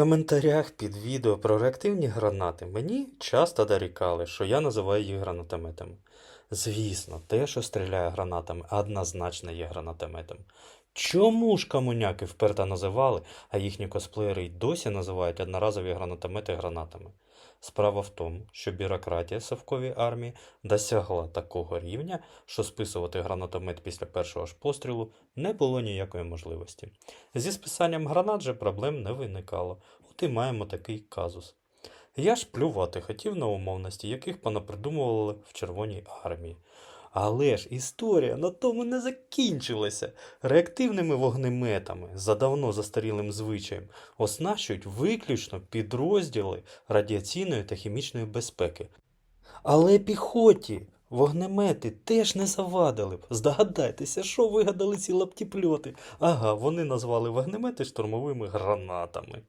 коментарях під відео про реактивні гранати мені часто дорікали, що я називаю їх гранатометами. Звісно, те, що стріляє гранатами, однозначно є гранатометом. Чому ж комуняки вперто називали, а їхні косплеєри й досі називають одноразові гранатомети гранатами? Справа в тому, що бюрократія совковій армії досягла такого рівня, що списувати гранатомет після першого ж пострілу не було ніякої можливості. Зі списанням гранат же проблем не виникало, от і маємо такий казус. Я ж плювати хотів на умовності, яких понапридумували в Червоній армії. Але ж історія на тому не закінчилася. Реактивними вогнеметами за давно застарілим звичаєм оснащують виключно підрозділи радіаційної та хімічної безпеки. Але піхоті вогнемети теж не завадили б. Здогадайтеся, що вигадали ці лаптіпльоти. Ага, вони назвали вогнемети штурмовими гранатами.